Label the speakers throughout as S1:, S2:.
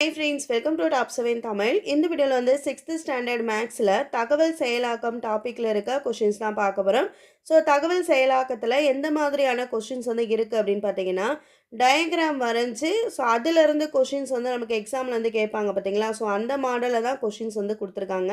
S1: Hi friends welcome to top seven Tamil இந்த வீடியோவில் வந்து சிக்ஸ்த்து ஸ்டாண்டர்ட் மேக்ஸில் தகவல் செயலாக்கம் டாப்பிக்கில் இருக்க கொஷின்ஸ் தான் பார்க்க போகிறோம் ஸோ தகவல் செயலாக்கத்தில் எந்த மாதிரியான கொஷின்ஸ் வந்து இருக்குது அப்படின்னு பார்த்தீங்கன்னா டயக்ராம் வரைஞ்சி ஸோ அதிலிருந்து கொஷின்ஸ் வந்து நமக்கு எக்ஸாமில் வந்து கேட்பாங்க பார்த்தீங்களா? ஸோ அந்த மாடலில் தான் கொஷின்ஸ் வந்து கொடுத்துருக்காங்க.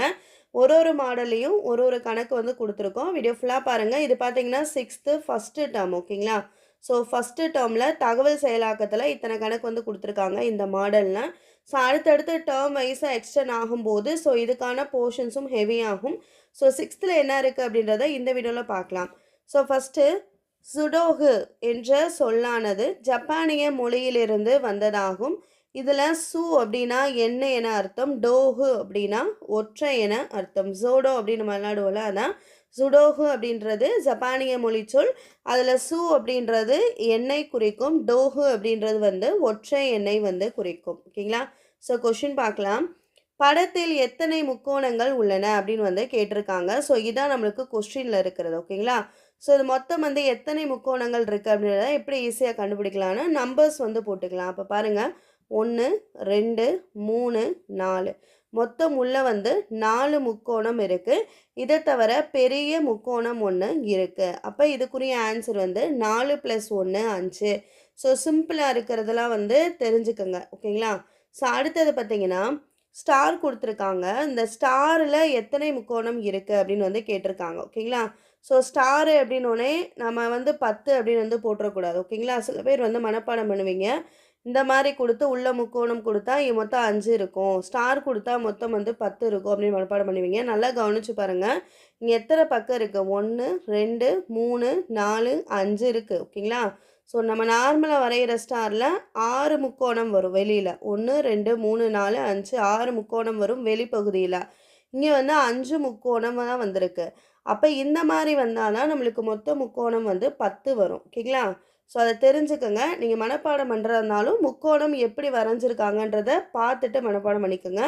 S1: ஒரு ஒரு மாடல்லையும் ஒரு ஒரு கணக்கு வந்து கொடுத்துருக்கோம். வீடியோ ஃபுல்லாக பாருங்கள் இது பார்த்தீங்கன்னா சிக்ஸ்த்து ஃபஸ்ட்டு டேர்ம் ஓகேங்களா? ஸோ ஃபஸ்ட்டு டேர்மில் தகவல் செயலாக்கத்தில் இத்தனை கணக்கு வந்து கொடுத்துருக்காங்க இந்த மாடலில் ஸோ அடுத்தடுத்து டேர்ம் வைஸாக எக்ஸ்டெண்ட் ஆகும்போது ஸோ இதுக்கான போர்ஷன்ஸும் ஹெவியாகும் ஸோ சிக்ஸ்த்தில் என்ன இருக்குது அப்படின்றத இந்த வீடியோவில் பார்க்கலாம். ஸோ ஃபஸ்ட்டு சுடோகு என்ற சொல்லானது ஜப்பானிய மொழியிலிருந்து வந்ததாகும். இதில் சு அப்படின்னா என்ன என அர்த்தம் டோகு அப்படின்னா ஒற்றை என அர்த்தம். ஜோடோ அப்படின்னு விளையாடுவோம்ல அதான் சுடோகு அப்படின்றது ஜப்பானிய மொழி சொல் அதில் சு அப்படின்றது எண்ணெய் குறிக்கும் டோஹு அப்படின்றது வந்து ஒற்றை எண்ணெய் வந்து குறிக்கும். ஓகேங்களா? ஸோ கொஷின் பார்க்கலாம். படத்தில் எத்தனை முக்கோணங்கள் உள்ளன அப்படின்னு வந்து கேட்டிருக்காங்க. ஸோ இதான் நம்மளுக்கு கொஸ்டினில் இருக்கிறது. ஓகேங்களா? ஸோ இது மொத்தம் வந்து எத்தனை முக்கோணங்கள் இருக்குது அப்படின்றத எப்படி ஈஸியாக கண்டுபிடிக்கலாம்னா நம்பர்ஸ் வந்து போட்டுக்கலாம். அப்போ பாருங்கள் ஒன்று ரெண்டு மூணு நாலு. மொத்தம் உள்ள வந்து நாலு முக்கோணம் இருக்குது இதை தவிர பெரிய முக்கோணம் ஒன்று இருக்குது அப்போ இதுக்குரிய ஆன்சர் வந்து நாலு ப்ளஸ் ஒன்று அஞ்சு. ஸோ சிம்பிளாக இருக்கிறதெல்லாம் வந்து தெரிஞ்சுக்கோங்க. ஓகேங்களா? ஸோ அடுத்தது பார்த்தீங்கன்னா ஸ்டார் கொடுத்துருக்காங்க. இந்த ஸ்டாரில் எத்தனை முக்கோணம் இருக்குது அப்படின்னு வந்து கேட்டிருக்காங்க. ஓகேங்களா? ஸோ ஸ்டாரு அப்படின்னோடனே நம்ம வந்து பத்து அப்படின்னு வந்து போட்டுறக்கூடாது. ஓகேங்களா? சில பேர் வந்து மனப்பாடம் பண்ணுவீங்க. இந்த மாதிரி கொடுத்து உள்ள முக்கோணம் கொடுத்தா மொத்தம் அஞ்சு இருக்கும். ஸ்டார் கொடுத்தா மொத்தம் வந்து பத்து இருக்கும் அப்படின்னு மனப்பாடம் பண்ணுவீங்க. நல்லா கவனிச்சு பாருங்கள் இங்கே எத்தனை பக்கம் இருக்குது ஒன்று ரெண்டு மூணு நாலு அஞ்சு இருக்குது ஓகேங்களா? ஸோ நம்ம நார்மலாக வரைகிற ஸ்டாரில் ஆறு முக்கோணம் வரும் வெளியில். ஒன்று ரெண்டு மூணு நாலு அஞ்சு ஆறு முக்கோணம் வரும் வெளிப்பகுதியில். இங்கே வந்து அஞ்சு முக்கோணம் தான் வந்திருக்கு. அப்போ இந்த மாதிரி வந்தால் தான் நம்மளுக்கு மொத்த முக்கோணம் வந்து பத்து வரும். ஓகேங்களா? ஸோ அதை தெரிஞ்சுக்கோங்க. நீங்கள் மனப்பாடம் பண்ணுறதுனாலும் முக்கோணம் எப்படி வரைஞ்சிருக்காங்கன்றத பார்த்துட்டு மனப்பாடம் பண்ணிக்கோங்க.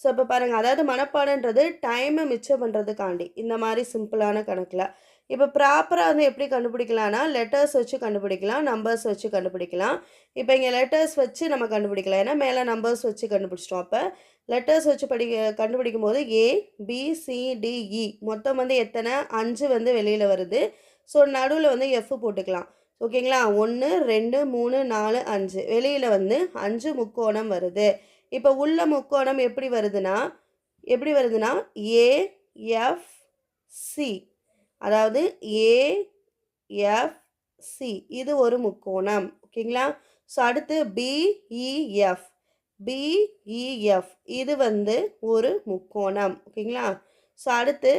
S1: ஸோ இப்போ பாருங்கள் அதாவது மனப்பாடன்றது டைமை மிச்சம் பண்ணுறதுக்காண்டி இந்த மாதிரி சிம்பிளான கணக்கில். இப்போ ப்ராப்பராக வந்து எப்படி கண்டுபிடிக்கலாம்னா லெட்டர்ஸ் வச்சு கண்டுபிடிக்கலாம் நம்பர்ஸ் வச்சு கண்டுபிடிக்கலாம். இப்போ இங்கே லெட்டர்ஸ் வச்சு நம்ம கண்டுபிடிக்கலாம். ஏன்னா மேலே நம்பர்ஸ் வச்சு கண்டுபிடிச்சிட்டோம். அப்போ லெட்டர்ஸ் வச்சு படி கண்டுபிடிக்கும் போது ஏ பிசிடிஇ e. மொத்தம் வந்து எத்தனை? அஞ்சு வந்து வெளியில் வருது. ஸோ நடுவில் வந்து எஃப் போட்டுக்கலாம். ஓகேங்களா? ஒன்று ரெண்டு மூணு நாலு அஞ்சு. வெளியில் வந்து அஞ்சு முக்கோணம் வருது. இப்போ உள்ள முக்கோணம் எப்படி வருதுன்னா எப்படி வருதுன்னா ஏஎஃப்சி அதாவது ஏஎஃப்சி இது ஒரு முக்கோணம். ஓகேங்களா? ஸோ அடுத்து பிஇஎஃப் பிஇஎஃப் e, e, இது வந்து ஒரு முக்கோணம். ஓகேங்களா? ஸோ அடுத்து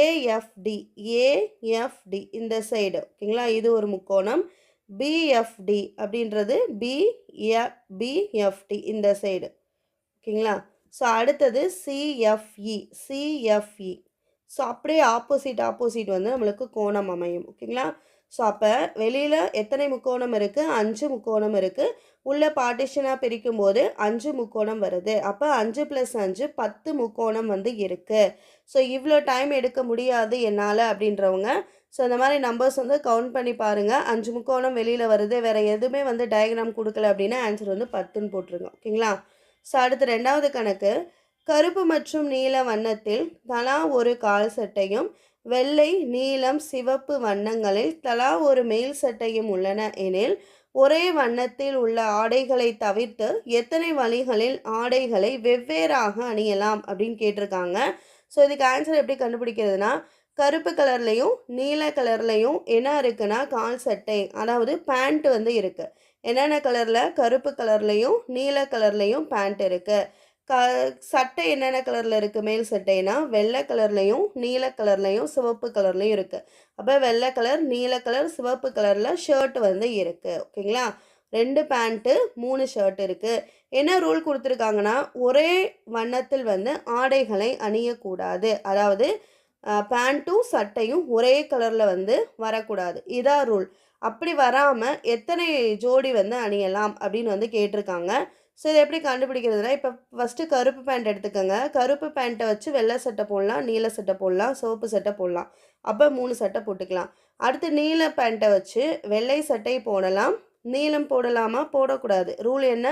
S1: ஏஎஃப்டி ஏஎஃப்டி இந்த சைடு ஓகேங்களா? இது ஒரு முக்கோணம். பிஎஃப்டி அப்படின்றது பிஎ பிஎஃப்டி இந்த சைடு ஓகேங்களா? ஸோ அடுத்தது சிஎஃப்இ சிஎஃப்இ ஸோ அப்படியே ஆப்போசிட் ஆப்போசிட் வந்து நம்மளுக்கு கோணம் அமையும். ஓகேங்களா? ஸோ அப்போ வெளியில் எத்தனை முக்கோணம் இருக்குது அஞ்சு முக்கோணம் இருக்குது உள்ளே பார்ட்டிஷனாக பிரிக்கும் போது அஞ்சு முக்கோணம் வருது. அப்போ அஞ்சு ப்ளஸ் அஞ்சு பத்து முக்கோணம் வந்து இருக்குது ஸோ இவ்வளோ டைம் எடுக்க முடியாது என்னால் அப்படின்றவங்க. ஸோ இந்த மாதிரி நம்பர்ஸ் வந்து கவுண்ட் பண்ணி பாருங்கள் அஞ்சு முக்கோணம் வெளியில் வருது. வேறு எதுவுமே வந்து டயக்ராம் கொடுக்கல அப்படின்னா ஆன்சர் வந்து பத்துன்னு போட்டுருங்க. ஓகேங்களா? ஸோ அடுத்து ரெண்டாவது கணக்கு. கருப்பு மற்றும் நீல வண்ணத்தில் தலா ஒரு கால் சட்டையும் வெள்ளை நீலம் சிவப்பு வண்ணங்களில் தலா ஒரு மேல் சட்டையும் உள்ளன. எனில் ஒரே வண்ணத்தில் உள்ள ஆடைகளை தவிர்த்து எத்தனை வழிகளில் ஆடைகளை வெவ்வேறாக அணியலாம் அப்படின்னு கேட்டிருக்காங்க. ஸோ இதுக்கு ஆன்சர் எப்படி கண்டுபிடிக்கிறதுனா கருப்பு கலர்லேயும் நீல கலர்லேயும் என்ன இருக்குன்னா கால் சட்டை அதாவது பேண்ட் வந்து இருக்குது என்னென்ன கலரில் கருப்பு கலர்லேயும் நீல கலர்லேயும் பேண்ட் இருக்குது க சட்டை என்னென்ன கலரில் இருக்குது மேல் சட்டைனா வெள்ளை கலர்லேயும் நீல கலர்லேயும் சிவப்பு கலர்லேயும் இருக்குது அப்போ வெள்ளை கலர் நீல கலர் சிவப்பு கலரில் ஷர்ட் வந்து இருக்குது ஓகேங்களா? ரெண்டு பேண்ட்டு மூணு ஷர்ட் இருக்குது என்ன ரூல் கொடுத்துருக்காங்கன்னா ஒரே வண்ணத்தில் வந்து ஆடைகளை அணியக்கூடாது. அதாவது பேண்ட்டும் சட்டையும் ஒரே கலரில் வந்து வரக்கூடாது. இதான் ரூல் அப்படி வராமல் எத்தனை ஜோடி வந்து அணியலாம் அப்படின்னு வந்து கேட்டிருக்காங்க. ஸோ இதை எப்படி கண்டுபிடிக்கிறதுனா இப்போ ஃபஸ்ட்டு கருப்பு பேண்ட் எடுத்துக்கோங்க. கருப்பு பேண்ட்டை வச்சு வெள்ளை சட்டை போடலாம் நீல சட்டை போடலாம் சிவப்பு சட்டை போடலாம். அப்போ மூணு சட்டை போட்டுக்கலாம். அடுத்து நீல பேண்ட்டை வச்சு வெள்ளை சட்டை போடலாம். நீலம் போடலாமா? போடக்கூடாது. ரூல் என்ன?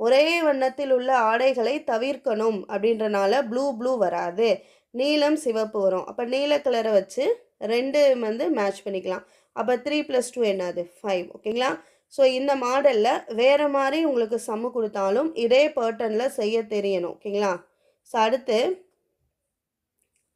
S1: ஒரே வண்ணத்தில் உள்ள ஆடைகளை தவிர்க்கணும் அப்படின்றனால ப்ளூ ப்ளூ வராது. நீலம் சிவப்பு வரும். அப்போ நீல கலரை வச்சு ரெண்டு வந்து மேட்ச் பண்ணிக்கலாம். அப்போ த்ரீ ப்ளஸ் டூ என்னது? ஃபைவ் ஓகேங்களா ஸோ இந்த மாடலில் வேறு மாதிரி உங்களுக்கு சம்மு கொடுத்தாலும் இதே பேட்டர்னில் செய்ய தெரியணும். ஓகேங்களா ஸோ அடுத்து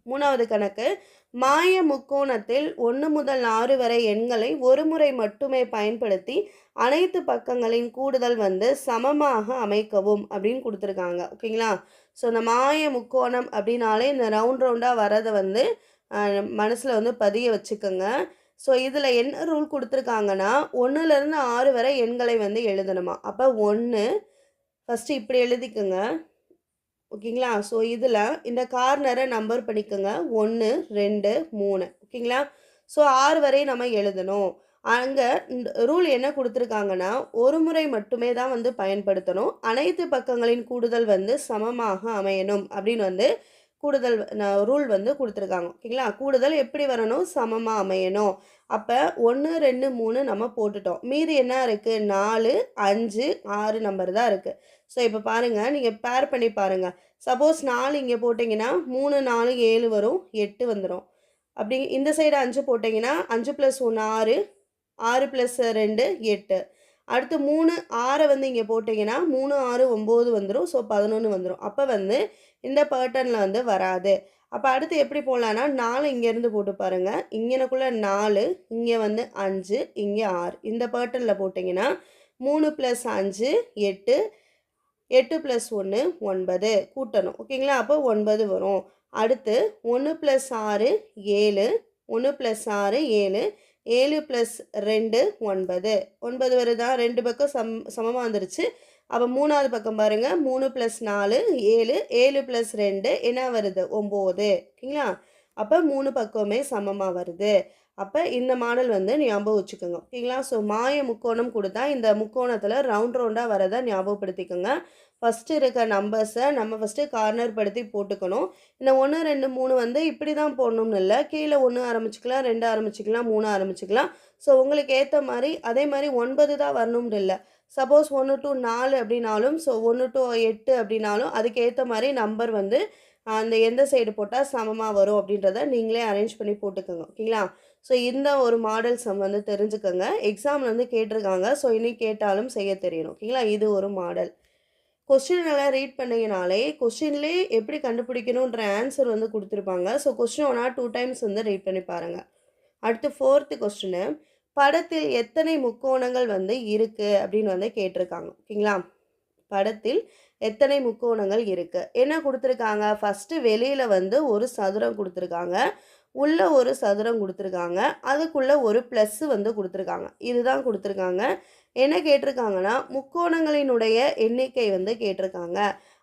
S1: மூணாவது கணக்கு. மாய முக்கோணத்தில் ஒன்று முதல் ஆறு வரை எண்களை ஒரு முறை மட்டுமே பயன்படுத்தி அனைத்து பக்கங்களின் கூடுதல் வந்து சமமாக அமைக்கவும் அப்படின்னு கொடுத்துருக்காங்க. ஓகேங்களா ஸோ இந்த மாய முக்கோணம் அப்படின்னாலே இந்த ரவுண்ட் ரவுண்டாக வரதை வந்து மனசில் வந்து பதிய வச்சுக்கோங்க. ஸோ இதில் என்ன ரூல் கொடுத்துருக்காங்கன்னா ஒன்றுலேருந்து ஆறு வரை எண்களை வந்து எழுதணுமா? அப்போ ஒன்று ஃபஸ்ட்டு இப்படி எழுதிக்கோங்க. ஓகேங்களா? ஸோ இதில் இந்த கார்னரை நம்பர் பண்ணிக்கோங்க. ஒன்று ரெண்டு மூணு. ஓகேங்களா? ஸோ ஆறு வரை நம்ம எழுதணும். அங்கே ரூல் என்ன கொடுத்துருக்காங்கன்னா ஒரு முறை மட்டுமே தான் வந்து பயன்படுத்தணும். அனைத்து பக்கங்களின் கூடுதல் வந்து சமமாக அமையணும் அப்படின்னு வந்து கூடுதல் ரூல் வந்து கொடுத்துருக்காங்க. ஓகேங்களா? கூடுதல் எப்படி வரணும்? சமமாக அமையணும். அப்போ ஒன்று ரெண்டு மூணு நம்ம போட்டுட்டோம். மீதி என்ன இருக்குது நாலு அஞ்சு ஆறு நம்பர் தான் இருக்குது ஸோ இப்போ பாருங்கள் நீங்கள் பேர் பண்ணி பாருங்கள் சப்போஸ் நாலு இங்கே போட்டிங்கன்னா மூணு நாலு ஏழு வரும் எட்டு வந்துடும் அப்படி இந்த சைடு அஞ்சு போட்டிங்கன்னா அஞ்சு ப்ளஸ் ஒன்று ஆறு ஆறு ப்ளஸ் ரெண்டு எட்டு. அடுத்து மூணு ஆறை வந்து இங்கே போட்டிங்கன்னா மூணு ஆறு ஒம்பது வந்துடும் ஸோ பதினொன்று வந்துடும் அப்போ வந்து இந்த பேட்டர்னில் வந்து வராது. அப்போ அடுத்து எப்படி போடலான்னா நாலு இங்கேருந்து போட்டு பாருங்கள் இங்கனக்குள்ளே நாலு இங்கே வந்து அஞ்சு இங்கே ஆறு. இந்த பேட்டர்னில் போட்டிங்கன்னா மூணு ப்ளஸ் அஞ்சு எட்டு எட்டு ப்ளஸ் ஒன்று ஒன்பது. கூட்டணும். ஓகேங்களா? அப்போ ஒன்பது வரும். அடுத்து ஒன்று ப்ளஸ் ஆறு ஏழு. ஒன்று ப்ளஸ் ஆறு ஏழு. ஏழு ப்ளஸ் ரெண்டு ஒன்பது. ஒன்பது வருதா? ரெண்டு பக்கம் சம் சமமாக வந்துருச்சு. அப்போ மூணாவது பக்கம் பாருங்கள் மூணு ப்ளஸ் நாலு ஏழு ஏழு ப்ளஸ் ரெண்டு என்ன வருது? ஒம்பது. ஓகேங்களா? அப்போ மூணு பக்கமே சமமாக வருது. அப்போ இந்த மாடல் வந்து ஞாபகம் வச்சுக்கோங்க. ஓகேங்களா? ஸோ மாய முக்கோணம் கொடுத்தா இந்த முக்கோணத்தில் ரவுண்ட் ரவுண்டாக வரதை ஞாபகப்படுத்திக்கோங்க. ஃபஸ்ட்டு இருக்க நம்பர்ஸை நம்ம ஃபஸ்ட்டு கார்னர் படுத்தி போட்டுக்கணும். இந்த ஒன்று ரெண்டு மூணு வந்து இப்படி தான் போடணும்னு இல்லை. கீழே ஒன்று ஆரம்பிச்சிக்கலாம் ரெண்டு ஆரம்பிச்சிக்கலாம் மூணு ஆரம்பிச்சிக்கலாம். ஸோ உங்களுக்கு ஏற்ற மாதிரி அதே மாதிரி ஒன்பது தான் வரணும்னு இல்லை. சப்போஸ் ஒன்று டு நாலு அப்படின்னாலும் ஸோ ஒன்று டு எட்டு அப்படின்னாலும் அதுக்கேற்ற மாதிரி நம்பர் வந்து அந்த எந்த சைடு போட்டால் சமமாக வரும் அப்படின்றத நீங்களே அரேஞ்ச் பண்ணி போட்டுக்கோங்க. ஓகேங்களா? ஸோ இந்த ஒரு மாடல் சம் வந்து தெரிஞ்சுக்கோங்க. எக்ஸாமில் வந்து கேட்டிருக்காங்க. ஸோ இனி கேட்டாலும் செய்ய தெரியணும். ஓகேங்களா? இது ஒரு மாடல். கொஸ்டின் நல்லா ரீட் பண்ணிங்கனாலே கொஸ்டின்லேயே எப்படி கண்டுபிடிக்கணுன்ற ஆன்சர் வந்து கொடுத்துருப்பாங்க. So question one or two times வந்து ரீட் பண்ணி பாருங்கள் அடுத்து ஃபோர்த்து கொஸ்டின் படத்தில் எத்தனை முக்கோணங்கள் வந்து இருக்குது அப்படின்னு வந்து கேட்டிருக்காங்க. ஓகேங்களா? படத்தில் எத்தனை முக்கோணங்கள் இருக்குது என்ன கொடுத்துருக்காங்க? ஃபஸ்ட்டு வெளியில் வந்து ஒரு சதுரம் கொடுத்துருக்காங்க. உள்ள ஒரு சதுரம் கொடுத்துருக்காங்க. அதுக்குள்ளே ஒரு ப்ளஸ்ஸு வந்து கொடுத்துருக்காங்க. இதுதான் கொடுத்துருக்காங்க. என்ன கேட்டிருக்காங்கன்னா முக்கோணங்களினுடைய எண்ணிக்கை வந்து கேட்டிருக்காங்க.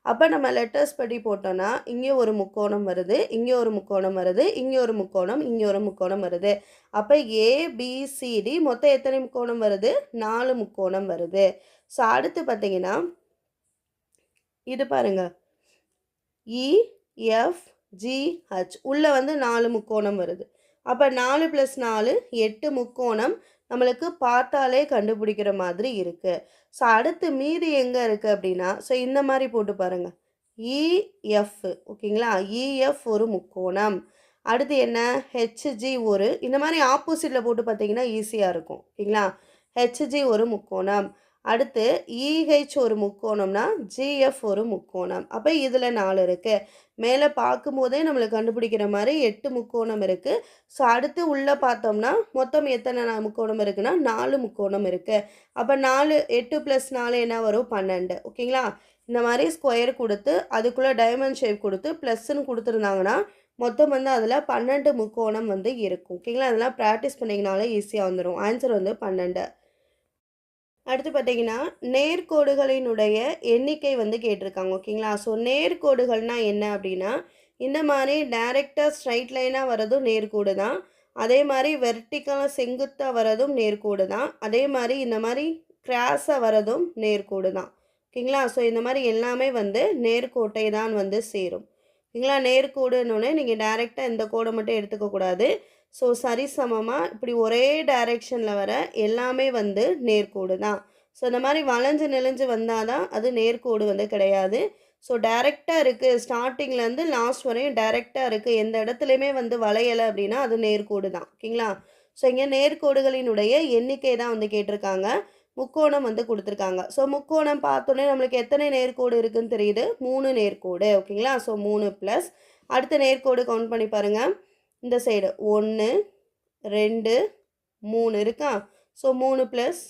S1: அப்போ நம்ம லெட்டர்ஸ் படி போட்டோன்னா இங்கே ஒரு முக்கோணம் வருது இங்கே ஒரு முக்கோணம் வருது இங்கே ஒரு முக்கோணம் இங்கே ஒரு முக்கோணம் வருது. அப்போ ஏபிசிடி மொத்தம் எத்தனை முக்கோணம் வருது? நாலு முக்கோணம் வருது. ஸோ அடுத்து பார்த்தீங்கன்னா இது பாருங்க. E, இஎஃப் ஜிஹெச் உள்ளே வந்து நாலு முக்கோணம் வருது. அப்போ நாலு ப்ளஸ் நாலு எட்டு முக்கோணம். நம்மளுக்கு பார்த்தாலே கண்டுபிடிக்கிற மாதிரி இருக்குது ஸோ அடுத்து மீதி எங்கே இருக்குது அப்படின்னா ஸோ இந்த மாதிரி போட்டு பாருங்கள் இஎஃப் ஓகேங்களா? இஎஃப் ஒரு முக்கோணம். அடுத்து என்ன? ஹெச்ஜி ஒரு இந்த மாதிரி ஆப்போசிட்டில் போட்டு பார்த்தீங்கன்னா ஈஸியாக இருக்கும். ஓகேங்களா? ஹெச்ஜி ஒரு முக்கோணம். அடுத்து இஹெச் ஒரு முக்கோணம்னா ஜிஎஃப் ஒரு முக்கோணம். அப்போ இதில் நாலு இருக்குது மேலே பார்க்கும்போதே நம்மளுக்கு கண்டுபிடிக்கிற மாதிரி எட்டு முக்கோணம் இருக்குது ஸோ அடுத்து உள்ளே பார்த்தோம்னா மொத்தம் எத்தனை முக்கோணம் இருக்குன்னா நாலு முக்கோணம் இருக்குது அப்போ நாலு எட்டு ப்ளஸ் நாலு என்ன வரும்? பன்னெண்டு. ஓகேங்களா? இந்த மாதிரி ஸ்கொயர் கொடுத்து அதுக்குள்ளே டைமண்ட் ஷேப் கொடுத்து ப்ளஸ்ன்னு கொடுத்துருந்தாங்கன்னா மொத்தம் வந்து அதில் பன்னெண்டு முக்கோணம் வந்து இருக்கும். ஓகேங்களா? அதெல்லாம் ப்ராக்டிஸ் பண்ணிங்கனாலே ஈஸியாக வந்துடும் ஆன்சர் வந்து பன்னெண்டு. அடுத்து பார்த்தீங்கன்னா நேர்கோடுகளினுடைய எண்ணிக்கை வந்து கேட்டிருக்காங்க ஓகேங்களா ஸோ நேர்கோடுகள்னால் என்ன அப்படின்னா இந்த மாதிரி டைரெக்டாக ஸ்ட்ரைட் லைனாக வரதும் நேர்கோடு தான். அதே மாதிரி வெர்டிக்கலாக செங்குத்தாக வரதும் நேர்கோடு தான். அதே மாதிரி இந்த மாதிரி கிராஸாக வரதும் நேர்கோடு தான் ஓகேங்களா ஸோ இந்த மாதிரி எல்லாமே வந்து நேர்கோட்டை தான் வந்து சேரும் ஓகேங்களா நேர்கோடுன்னொன்னே நீங்கள் டைரெக்டாக இந்த கோடை மட்டும் எடுத்துக்கக்கூடாது. ஸோ சரிசமமாக இப்படி ஒரே டைரெக்ஷனில் வர எல்லாமே வந்து நேர்கோடு தான். ஸோ இந்த மாதிரி வளைஞ்சு நெளிஞ்சு வந்தால் தான் அது நேர்கோடு வந்து கிடையாது. ஸோ டைரெக்டாக இருக்குது ஸ்டார்டிங்லேருந்து லாஸ்ட் வரையும் டைரெக்டாக இருக்குது எந்த இடத்துலையுமே வந்து வளையலை அப்படின்னா அது நேர்கோடு தான். ஓகேங்களா? ஸோ இங்கே நேர்கோடுகளினுடைய எண்ணிக்கை தான் வந்து கேட்டிருக்காங்க. முக்கோணம் வந்து கொடுத்துருக்காங்க. ஸோ முக்கோணம் பார்த்தோன்னே நம்மளுக்கு எத்தனை நேர்கோடு இருக்குன்னு தெரியுது? மூணு நேர்கோடு. ஓகேங்களா? ஸோ மூணு ப்ளஸ் அடுத்த நேர்கோடு கவுண்ட் பண்ணி பாருங்கள் இந்த சைடு ஒன்று ரெண்டு மூணு இருக்கா? ஸோ மூணு ப்ளஸ்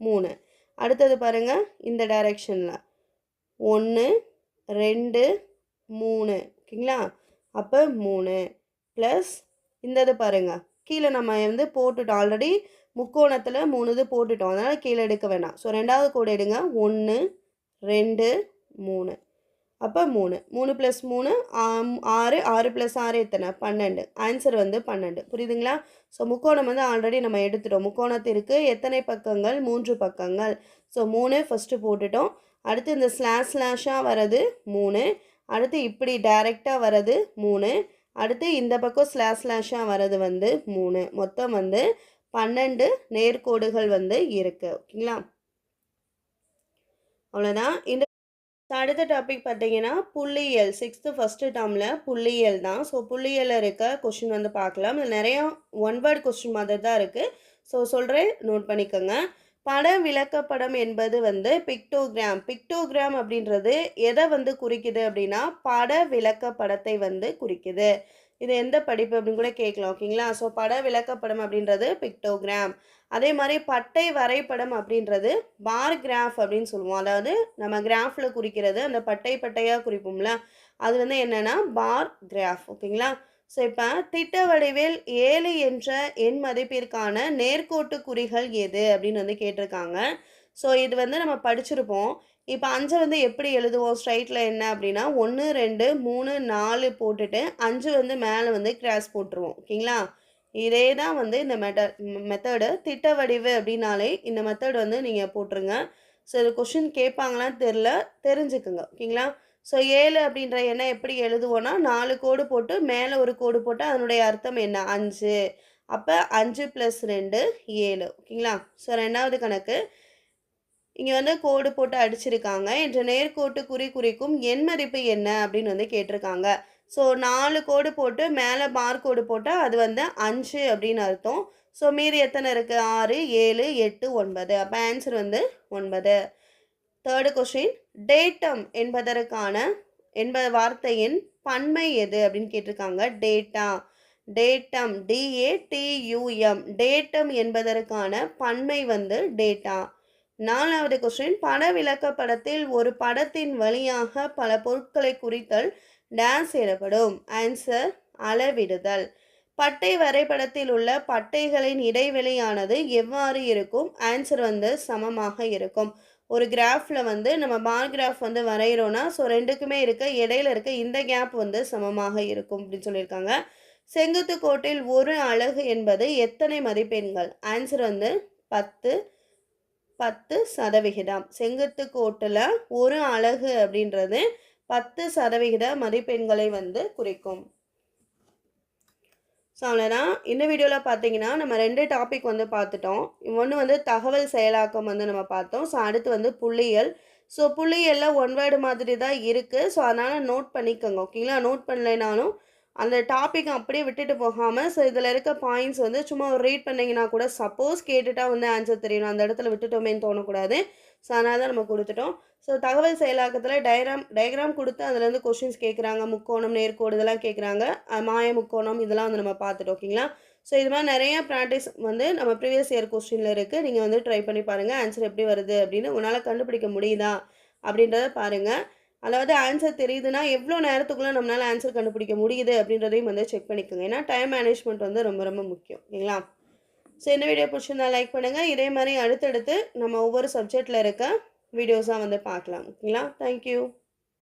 S1: மூணு. அடுத்தது பாருங்கள் இந்த டைரெக்ஷனில் ஒன்று ரெண்டு மூணு. ஓகேங்களா? அப்போ மூணு ப்ளஸ் இந்த இது பாருங்கள் கீழே நம்ம வந்து போட்டுட்டோம். ஆல்ரெடி முக்கோணத்தில் மூணு இது போட்டுட்டோம். அதனால் கீழே எடுக்க வேணாம். ஸோ ரெண்டாவது கூட எடுங்க. ஒன்று ரெண்டு மூணு. அப்போ மூணு. மூணு ப்ளஸ் மூணு ஆறு ஆறு ப்ளஸ் ஆறு எத்தனை? பன்னெண்டு. ஆன்சர் வந்து பன்னெண்டு. புரியுதுங்களா? ஸோ முக்கோணம் வந்து ஆல்ரெடி நம்ம எடுத்துட்டோம். முக்கோணத்திற்கு எத்தனை பக்கங்கள்? மூன்று பக்கங்கள். ஸோ மூணு ஃபஸ்ட்டு போட்டுட்டோம். அடுத்து இந்த ஸ்லாஷ் ஸ்லாஷாக வர்றது மூணு. அடுத்து இப்படி டைரெக்டாக வர்றது மூணு. அடுத்து இந்த பக்கம் ஸ்லாஷ் ஸ்லாஷாக வர்றது வந்து மூணு. மொத்தம் வந்து பன்னெண்டு நேர்கோடுகள் வந்து இருக்குது ஓகேங்களா? அவ்வளோதான் இந்த அடுத்த டாபிக் பார்த்தீங்கன்னா புள்ளியியல் சிக்ஸ்த்து ஃபஸ்ட்டு டேர்மில் புள்ளியியல் தான். ஸோ புள்ளியியல் இருக்க கொஷின் வந்து பார்க்கலாம். இது நிறையா ஒன் வேர்ட் கொஷின் மாதிரி தான் இருக்குது ஸோ சொல்கிறேன் நோட் பண்ணிக்கோங்க. பட விளக்கப்படம் என்பது வந்து பிக்டோகிராம் பிக்டோகிராம் அப்படின்றது எதை வந்து குறிக்குது அப்படின்னா பட விளக்கப்படத்தை வந்து குறிக்குது. இது எந்த படிப்பு அப்படின்னு கூட கேட்கலாம் ஓகேங்களா ஸோ பட விளக்கப்படம் அப்படின்றது பிக்டோகிராம் அதே மாதிரி பட்டை வரைபடம் அப்படின்றது பார் கிராஃப் அப்படின்னு சொல்லுவோம். அதாவது நம்ம கிராஃபில் குறிக்கிறது அந்த பட்டை பட்டையாக குறிப்போம்ல அது வந்து என்னென்னா பார் கிராஃப் ஓகேங்களா ஸோ இப்போ திட்ட வடிவில் ஏழு என்ற எண் மதிப்பிற்கான நேர்கோட்டு குறிகள் எது அப்படின்னு வந்து கேட்டிருக்காங்க. ஸோ இது வந்து நம்ம படிச்சிருப்போம். இப்போ அஞ்சை வந்து எப்படி எழுதுவோம்? ஸ்ட்ரைட்டில் என்ன அப்படின்னா ஒன்று ரெண்டு மூணு நாலு போட்டுட்டு அஞ்சு வந்து மேலே வந்து கிராஸ் போட்டுருவோம். ஓகேங்களா? இதே தான் வந்து இந்த மெட்ட மெத்தடு திட்ட வடிவு அப்படின்னாலே இந்த மெத்தட் வந்து நீங்கள் போட்டுருங்க. ஸோ இது கொஷின் கேட்பாங்களான்னு தெரில தெரிஞ்சுக்குங்க. ஓகேங்களா? ஸோ ஏழு அப்படின்ற எண்ணை எப்படி எழுதுவோன்னா நாலு கோடு போட்டு மேலே ஒரு கோடு போட்டு அதனுடைய அர்த்தம் என்ன? அஞ்சு. அப்போ அஞ்சு ப்ளஸ் ரெண்டு ஏழு. ஓகேங்களா? ஸோ ரெண்டாவது கணக்கு இங்கே வந்து கோடு போட்டு அடிச்சிருக்காங்க. என்ற நேர்கோட்டு குறி குறிக்கும் எண் மதிப்பு என்ன அப்படின்னு வந்து கேட்டிருக்காங்க. ஸோ நாலு கோடு போட்டு மேலே பார் கோடு போட்டால் அது வந்து அஞ்சு அப்படின்னு அர்த்தம். ஸோ மீதி எத்தனை இருக்குது ஆறு ஏழு எட்டு ஒன்பது. அப்போ ஆன்சர் வந்து ஒன்பது. தேர்டு கொஷின் டேட்டம் என்பதற்கான என்ப வார்த்தையின் பன்மை எது அப்படின்னு கேட்டிருக்காங்க. டேட்டா டேட்டம் டிஏடியூஎம் டேட்டம் என்பதற்கான பன்மை வந்து டேட்டா நாலாவது கொஸ்டின் பட விளக்கப்படத்தில் ஒரு படத்தின் வழியாக பல பொருட்களை குறித்தல் டான்ஸ் எனப்படும் ஆன்சர் அளவிடுதல். பட்டை வரைபடத்தில் உள்ள பட்டைகளின் இடைவெளியானது எவ்வாறு இருக்கும்? ஆன்சர் வந்து சமமாக இருக்கும். ஒரு கிராஃபில் வந்து நம்ம பார் கிராஃப் வந்து வரைகிறோன்னா ஸோ ரெண்டுக்குமே இருக்க இடையில இருக்க இந்த கேப் வந்து சமமாக இருக்கும் அப்படின்னு சொல்லியிருக்காங்க. செங்குத்து கோட்டில் ஒரு அழகு என்பது எத்தனை மதிப்பெண்கள்? ஆன்சர் வந்து பத்து. பத்து சதவிகிதம். செங்குத்து கோட்டில் ஒரு அழகு அப்படின்றது பத்து சதவிகித மதிப்பெண்களை வந்து குறிக்கும். ஸோ அவ்வளோதான் இந்த வீடியோவில் பார்த்தீங்கன்னா நம்ம ரெண்டு டாபிக் வந்து பார்த்துட்டோம் ஒன்று வந்து தகவல் செயலாக்கம் வந்து நம்ம பார்த்தோம். ஸோ அடுத்து வந்து புள்ளியல் ஸோ புள்ளியலில் ஒன் வேர்டு மாதிரி தான் இருக்குது ஸோ அதனால் நோட் பண்ணிக்கோங்க. ஓகேங்களா நோட் பண்ணலைனாலும் அந்த டாபிக் அப்படியே விட்டுட்டு போகாமல் ஸோ இதில் இருக்க பாயிண்ட்ஸ் வந்து சும்மா ஒரு ரீட் பண்ணிங்கன்னா கூட சப்போஸ் கேட்டுட்டா வந்து ஆன்சர் தெரியணும். அந்த இடத்துல விட்டுட்டோமேன்னு தோணக்கூடாது. ஸோ அதனால தான் நம்ம கொடுத்துட்டோம். ஸோ தகவல் செயலாக்கத்தில் டயக்ராம் டயக்ராம் கொடுத்து அதுலேருந்து கொஷின்ஸ் கேட்குறாங்க முக்கோணம் நேர்கோடு இதெல்லாம் கேட்குறாங்க மாய முக்கோணம் இதெல்லாம் வந்து நம்ம பார்த்துட்டோம் ஓகேங்களா ஸோ இது மாதிரி நிறைய ப்ராக்டிஸ் வந்து நம்ம ப்ரீவியஸ் இயர் கொஸ்டினில் இருக்குது நீங்கள் வந்து ட்ரை பண்ணி பாருங்கள் ஆன்சர் எப்படி வருது அப்படின்னு உங்களால் கண்டுபிடிக்க முடியுதா அப்படின்றத பாருங்கள் அதாவது ஆன்சர் தெரியுதுன்னா எவ்வளோ நேரத்துக்குள்ளே நம்மளால் ஆன்சர் கண்டுபிடிக்க முடியுது அப்படின்றதையும் வந்து செக் பண்ணிக்கோங்க. ஏன்னா டைம் மேனேஜ்மெண்ட் வந்து ரொம்ப ரொம்ப முக்கியம். ஓகேங்களா ஸோ இந்த வீடியோ பிடிச்சிருந்தா லைக் பண்ணுங்கள் இதே மாதிரி அடுத்தடுத்து நம்ம ஒவ்வொரு சப்ஜெக்டில் இருக்க வீடியோஸாக வந்து பார்க்கலாம். ஓகேங்களா? தேங்க்யூ